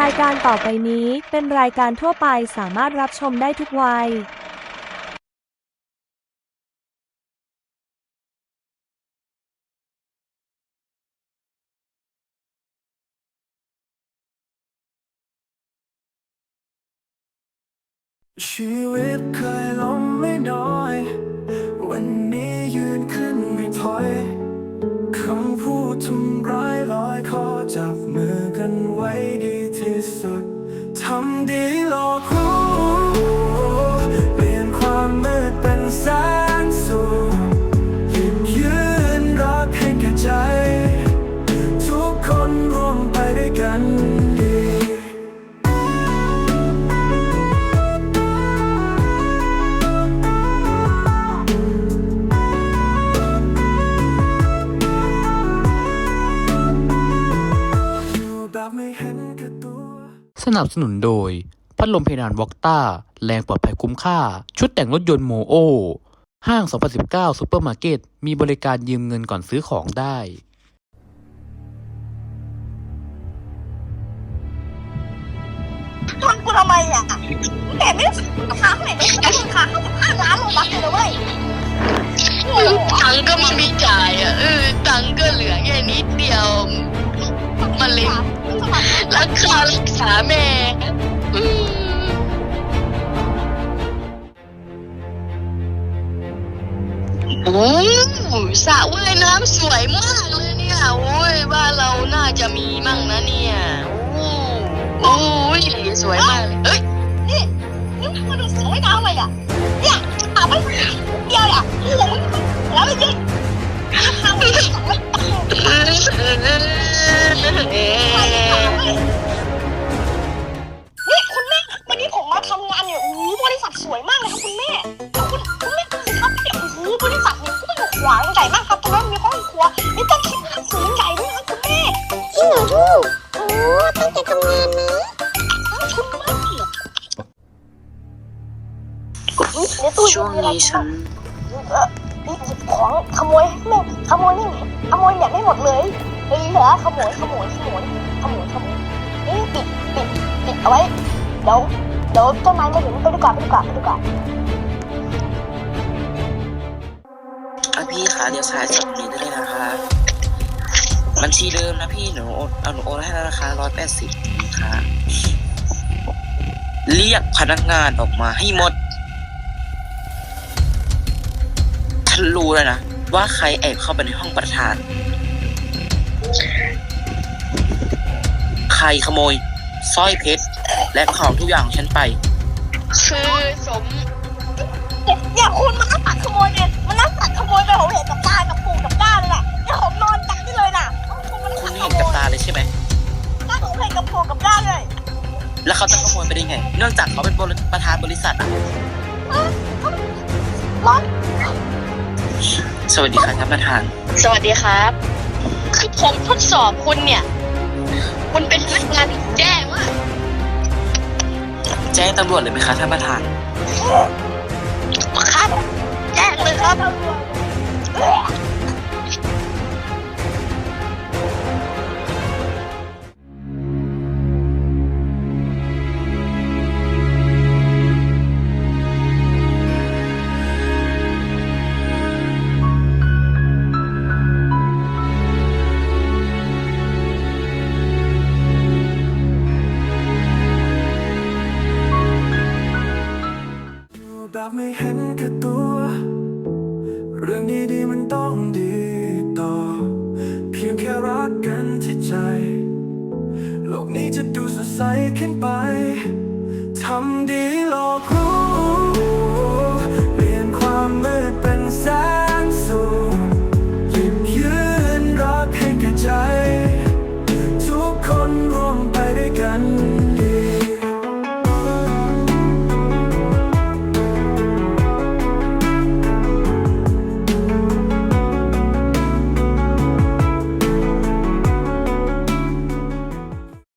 รายการต่อไปนี้เป็นรายการทั่วไปสามารถรับชมได้ทุกวัย ชีวิตเคยล้มไม่น้อย วันนี้ยืนขึ้นไม่ถอยำดีหลอก สนับสนุนโดย พัดลมเพดานวอกต้า แรงปลอดภัยคุ้มค่า ชุดแต่งรถยนต์โมโอ ห้าง 2019ซูเปอร์มาร์เก็ต มีบริการยืมเงินก่อนซื้อของได้ทำกูทำไมอะแต่ไม่ได้ราคาเท่าไหร่ไม่ได้ราคาเข้ากับห้าล้านโลบัคเลยนะเว้ยตังค์ก็ไมันมีจ่ายอะเออตังค์ก็เหลือแค่นิดเดียวมันเลยสมัค รรักษารักษาแม่อืม โอ้สระว่ายน้ำสวยมากเลยเนี่ยโอ้ยบ้านเราน่าจะมีมั่งนะเนี่ย โอ้โอ้ยสวยมากเลยเอ้ยนี่นี่มาดูสวยน้ำอะไรอะเนี่ยอาบไม่เดียวอะโอ้โหแล้วเลยยิ่งราคาไม่ได้สองร้อยบาทเอ๊ สวยมากเลยครับคุณแม่แล้วคุณคุณแม่ดูสิครับเนี่ยโอ้โหบริษัทเนี่ยก็ต้องขวางใหญ่มากครับตรงนั้นมีห้องครัวมีโต๊ะคิดอาหารสูงใหญ่ด้วยนะครับคุณแม่จริงเหรอลูกโอ้ตั้งใจทำงานนะคุณแม่ในตู้ช่วงมีอะไรนี้ฉันเออหยิบของขโมยไม่ขโมยนี่ขโมยเนี่ยไม่หมดเลยเหลือขโมยขโมยขโมยขโมยขโมยนี่ปิดปิดปิดเอาไว้เดี๋ยว เดี๋ยวต้นไม้มาถึงไปดูก่อนไปดูก่อนไปดูก่อนอะพี่คะเดี๋ยวซ้ายสุดนี้ได้เลยนะคะบัญชีเดิมนะพี่หนูโอนเอาหนูโอนให้แล้วนะคะร้อยแปดสิบค่ะเรียกพนักงานออกมาให้หมดฉันรู้แล้วนะว่าใครแอบเข้าไปในห้องประธาน ใครขโมย สร้อยเพชร และของทุกอย่างของฉันไป คือสมเนี่ยคุณมันนั่งตัดขโมยเนี่ยมันนั่งตัดขโมยไปผมเห็นกับตากับปู่กับด้านเลยน่ะเนี่ยผมนอนจังนี่เลยน่ะคุณมันคุตัณดขเห็นโมกับยตาเลยใช่ไหมนั่งผมเห็นกับปู่กับด้านเลยแล้วเขาจะขโมยไปได้ไง เนื่องจากเขาเป็นบริประธานบริษัทอะร้อนสวัสดีค่ะท่านประธาน สวัสดีครับ คือผมทดสอบคุณเนี่ย คุณเป็นพนักงานที่แย่ แจ้งตำรวจเลยไหมคะท่านประธาน ครับแจ้งเลยครับ แบบไม่เห็นแค่ตัว เรื่องดีๆมันต้องดีต่อ เพียงแค่รักกันที่ใจ โลกนี้จะดูสดใสขึ้นไป ทำดีหลอกกู